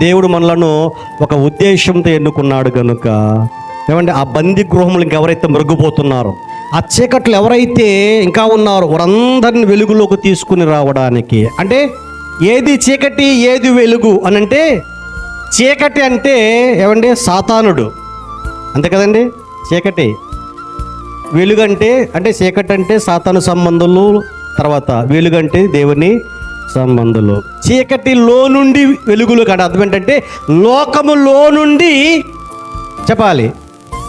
దేవుడు మనలను ఒక ఉద్దేశంతో ఎన్నుకున్నాడు కనుక ఏమంటే ఆ బందీ గృహములు ఇంకెవరైతే మరుగుపోతున్నారో ఆ చీకట్లు ఎవరైతే ఇంకా ఉన్నారో వారందరిని వెలుగులోకి తీసుకుని రావడానికి. అంటే ఏది చీకటి ఏది వెలుగు అని అంటే చీకటి అంటే ఏమండి సాతానుడు. అంతే కదండి? చీకటి. వెలుగంటే అంటే చీకటి అంటే సాతాను సంబంధులు తర్వాత వెలుగంటే దేవుని సంబంధులు. చీకటిలో నుండి వెలుగులు కాదు. అర్థం ఏంటంటే లోకములో నుండి చెప్పాలి.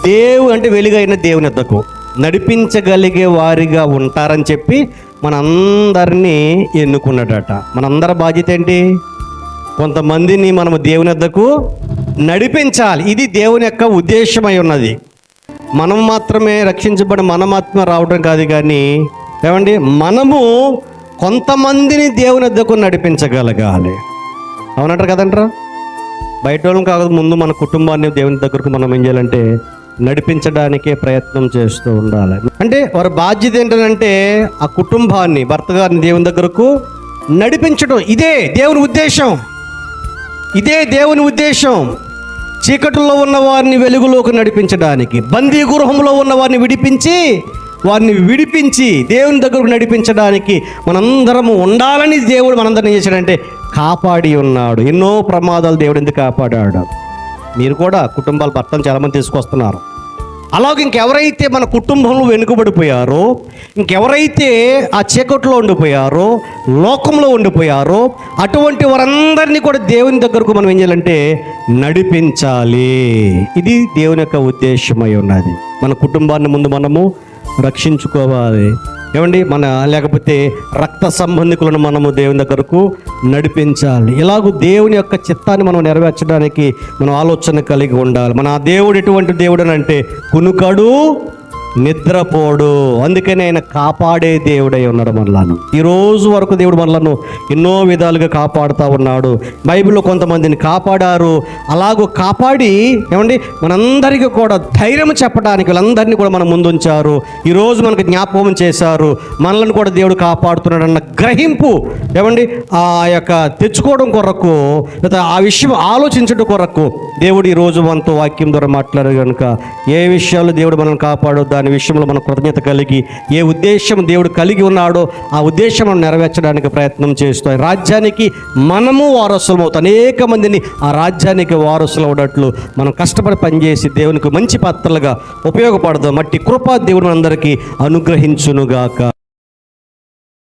దేవు అంటే వెలుగైన దేవుని వద్దకు నడిపించగలిగే వారిగా ఉంటారని చెప్పి మనందరినీ ఎన్నుకున్నాడట మనందరి బాధ్యత ఏంటి? కొంతమందిని మనము దేవుని వద్దకు నడిపించాలి. ఇది దేవుని యొక్క ఉద్దేశమై ఉన్నది. మనం మాత్రమే రక్షించబడి మనం మాత్రమే రావడం కాదు కానీ ఏమండి? మనము కొంతమందిని దేవుని వద్దకు నడిపించగలగాలి. అవునంటారు కదంటారా? బయట వాళ్ళని కాదు ముందు మన కుటుంబాన్ని దేవుని దగ్గరకు మనం ఏం చేయాలంటే నడిపించడానికే ప్రయత్నం చేస్తూ ఉండాలి. అంటే వారి బాధ్యత ఏంటంటే ఆ కుటుంబాన్ని భర్త గారిని దేవుని దగ్గరకు నడిపించడం. ఇదే దేవుని ఉద్దేశం. ఇదే దేవుని ఉద్దేశం. చీకటిలో ఉన్న వారిని వెలుగులోకి నడిపించడానికి బందీ గృహంలో ఉన్న వారిని విడిపించి వారిని విడిపించి దేవుని దగ్గరకు నడిపించడానికి మనందరము ఉండాలని దేవుడు మనందరిని చేశాడంటే కాపాడి ఉన్నాడు. ఎన్నో ప్రమాదాలు దేవుడు ఎందుకు కాపాడాడు? మీరు కూడా కుటుంబాల భర్తను చాలామంది తీసుకొస్తున్నారు. అలాగే ఇంకెవరైతే మన కుటుంబంలో వెనుకబడిపోయారో ఇంకెవరైతే ఆ చీకట్లో ఉండిపోయారో లోకంలో ఉండిపోయారో అటువంటి వారందరినీ కూడా దేవుని దగ్గరకు మనం ఏం చేయాలంటే నడిపించాలి. ఇది దేవుని యొక్క ఉద్దేశమై ఉన్నది. మన కుటుంబాన్ని ముందు మనము రక్షించుకోవాలి. ఏమండి? మన లేకపోతే రక్త సంబంధికులను మనము దేవుని దగ్గరకు నడిపించాలి. ఇలాగూ దేవుని యొక్క చిత్తాన్ని మనం నెరవేర్చడానికి మనం ఆలోచన కలిగి ఉండాలి. మన ఆ దేవుడు ఎటువంటి దేవుడు అని అంటే కునుకడు నిద్రపోడు. అందుకని ఆయన కాపాడే దేవుడై ఉన్నాడు మనలను. ఈ రోజు వరకు దేవుడు మనలను ఎన్నో విధాలుగా కాపాడుతూ ఉన్నాడు. బైబిల్లో కొంతమందిని కాపాడారు. అలాగూ కాపాడి ఏమండి మనందరికీ కూడా ధైర్యం చెప్పడానికి వీళ్ళందరినీ కూడా మనం ముందుంచారు. ఈరోజు మనకు జ్ఞాపకం చేశారు. మనలను కూడా దేవుడు కాపాడుతున్నాడన్న గ్రహింపు ఏమండి ఆ యొక్క తెచ్చుకోవడం కొరకు లేదా ఆ విషయం ఆలోచించడం కొరకు దేవుడు ఈ రోజు మనతో వాక్యం ద్వారా మాట్లాడారు కనుక ఏ విషయాలు దేవుడు మనల్ని కాపాడో దాని విషయంలో మన కృతజ్ఞత కలిగి ఏ ఉద్దేశం దేవుడు కలిగి ఉన్నాడో ఆ ఉద్దేశం నెరవేర్చడానికి ప్రయత్నం చేస్తాం రాజ్యానికి మనము వారసులం అవుతాం. అనేక మందిని ఆ రాజ్యానికి వారసులు అవడట్లు మనం కష్టపడి పనిచేసి దేవునికి మంచి పాత్రలుగా ఉపయోగపడదాం మట్టి కృపా దేవుడు అందరికీ అనుగ్రహించునుగాక.